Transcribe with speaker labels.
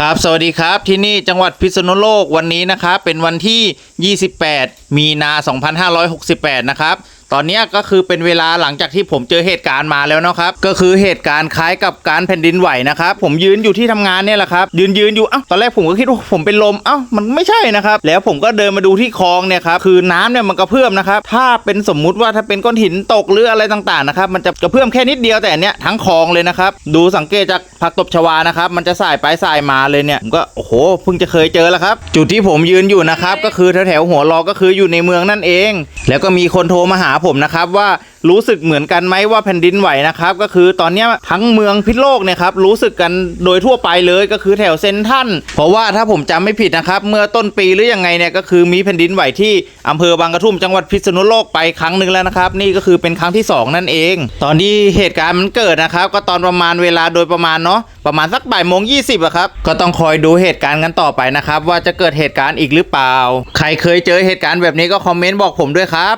Speaker 1: ครับสวัสดีครับที่นี่จังหวัดพิษณุโลกวันนี้นะครับเป็นวันที่ 28 มีนา 2568 นะครับ ตอนนี้ก็คือเป็นเวลาหลังจากที่ผมเจอเหตุการณ์มาแล้วนะครับ ก็คือเหตุการณ์คล้ายกับการแผ่นดินไหวนะครับ ผมยืนอยู่ที่ทำงานเนี่ยแหละครับ ยืนยืนอยู่เอ้าตอนแรกผมก็คิดว่าผมเป็นลมเอ้ามันไม่ใช่นะครับ แล้วผมก็เดินมาดูที่คลองเนี่ยครับ คือน้ำเนี่ยมันกระเพื่อมนะครับ ถ้าเป็นสมมุติว่าถ้าเป็นก้อนหินตกหรืออะไรต่างๆนะครับ มันจะกระเพื่อมแค่นิดเดียวแต่อันเนี้ยทั้งคลองเลยนะครับ ดูสังเกตจากผักตบชวานะครับ มันจะสายไปสายมาเลยเนี่ยผมก็โอ้โหเพิ่งจะเคยเจอแล้วครับ จุดที่ผมยืนอยู่นะครับ ก็คือแถวๆหัวรอก็คืออยู่ในเมืองนั่นเอง แล้วก็มีคนโทรมาหาผมนะครับว่ารู้สึกเหมือนกันไหมว่าแผ่นดินไหวนะครับก็คือตอนนี้ทั้งเมืองพิษโลกเนี่ยครับรู้สึกกันโดยทั่วไปเลยก็คือแถวเซนทันเพราะว่าถ้าผมจำไม่ผิดนะครับเมื่อต้นปีหรือยังไงเนี่ยก็คือมีแผ่นดินไหวที่อำเภอบางกระทุ่มจังหวัดพิษณุโลกไปครั้งหนึ่งแล้วนะครับ นี่ก็คือเป็นครั้งที่สองนั่นเอง ตอนที่เหตุการณ์มันเกิดนะครับ ก็ตอนประมาณเวลาโดยประมาณเนาะประมาณสักบ่ายโมงยี่สิบอะครับก็ต้องคอยดูเหตุการณ์กันต่อไปนะครับ ว่าจะเกิดเหตุการณ์อีกหรือเปล่า ใครเคยเจอเหตุการณ์แบบนี้ก็คอมเมนต์บอกผมด้วยครับ